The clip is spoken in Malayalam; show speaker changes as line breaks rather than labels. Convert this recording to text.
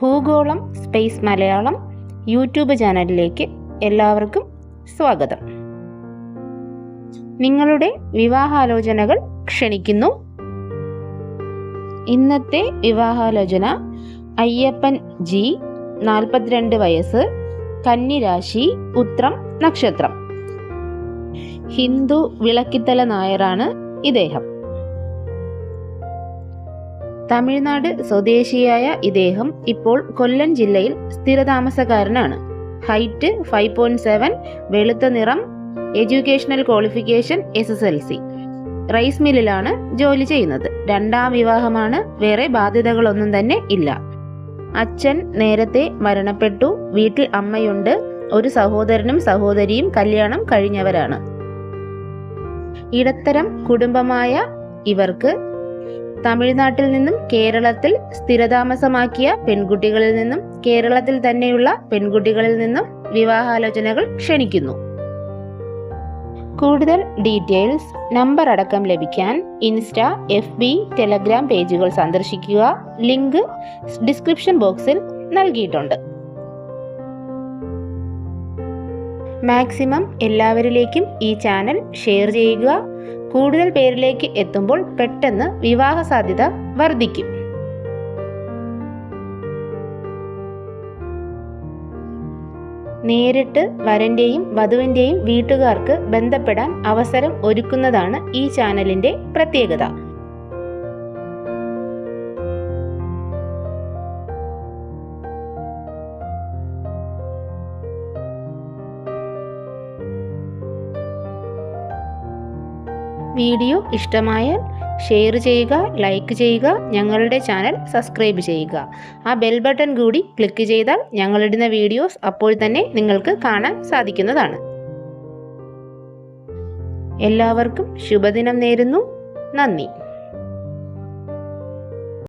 ഭൂഗോളം സ്പേസ് മലയാളം യൂട്യൂബ് ചാനലിലേക്ക് എല്ലാവർക്കും സ്വാഗതം. നിങ്ങളുടെ വിവാഹാലോചനകൾ ക്ഷണിക്കുന്നു. ഇന്നത്തെ വിവാഹാലോചന അയ്യപ്പൻ ജി നാൽപ്പത്തിരണ്ട് വയസ്സ് കന്നിരാശി ഉത്രം നക്ഷത്രം. ഹിന്ദു വിളക്കിത്തല നായരാണ് ഇദ്ദേഹം. തമിഴ്നാട് സ്വദേശിയായ ഇദ്ദേഹം ഇപ്പോൾ കൊല്ലം ജില്ലയിൽ സ്ഥിരതാമസക്കാരനാണ്. ഹൈറ്റ് ഫൈവ് പോയിന്റ് സെവൻ വെളുത്ത നിറം educational qualification S S L C rice മില്ലിലാണ് ജോലി ചെയ്യുന്നത്. രണ്ടാം വിവാഹമാണ് വേറെ ബാധ്യതകളൊന്നും തന്നെ ഇല്ല. അച്ഛൻ നേരത്തെ മരണപ്പെട്ടു വീട്ടിൽ അമ്മയുണ്ട് ഒരു സഹോദരനും സഹോദരിയും കല്യാണം കഴിഞ്ഞവരാണ്. ഇടത്തരം കുടുംബമായ ഇവർക്ക് തമിഴ്നാട്ടിൽ നിന്നും കേരളത്തിൽ സ്ഥിരതാമസമാക്കിയ പെൺകുട്ടികളിൽ നിന്നും കേരളത്തിൽ തന്നെയുള്ള പെൺകുട്ടികളിൽ നിന്നും വിവാഹാലോചനകൾ ക്ഷണിക്കുന്നു. കൂടുതൽ ഡീറ്റെയിൽസ് നമ്പർ അടക്കം ലഭിക്കാൻ ഇൻസ്റ്റ എഫ് ബി ടെലഗ്രാം പേജുകൾ സന്ദർശിക്കുക. ലിങ്ക് ഡിസ്ക്രിപ്ഷൻ ബോക്സിൽ നൽകിയിട്ടുണ്ട്. മാക്സിമം എല്ലാവരിലേക്കും ഈ ചാനൽ ഷെയർ ചെയ്യുക. കൂടുതൽ പേരിലേക്ക് എത്തുമ്പോൾ പെട്ടെന്ന് വിവാഹ സാധ്യത വർദ്ധിക്കും. നേരിട്ട് വരന്റെയും വധുവിന്റെയും വീട്ടുകാർക്ക് ബന്ധപ്പെടാൻ അവസരം ഒരുക്കുന്നതാണ് ഈ ചാനലിന്റെ പ്രത്യേകത. വീഡിയോ ഇഷ്ടമായാൽ ഷെയർ ചെയ്യുക ലൈക്ക് ചെയ്യുക ഞങ്ങളുടെ ചാനൽ സബ്സ്ക്രൈബ് ചെയ്യുക. ആ ബെൽ ബട്ടൺ കൂടി ക്ലിക്ക് ചെയ്താൽ ഞങ്ങളിടുന്ന വീഡിയോസ് അപ്പോൾ തന്നെ നിങ്ങൾക്ക് കാണാൻ സാധിക്കുന്നതാണ്. എല്ലാവർക്കും ശുഭദിനം നേരുന്നു. നന്ദി.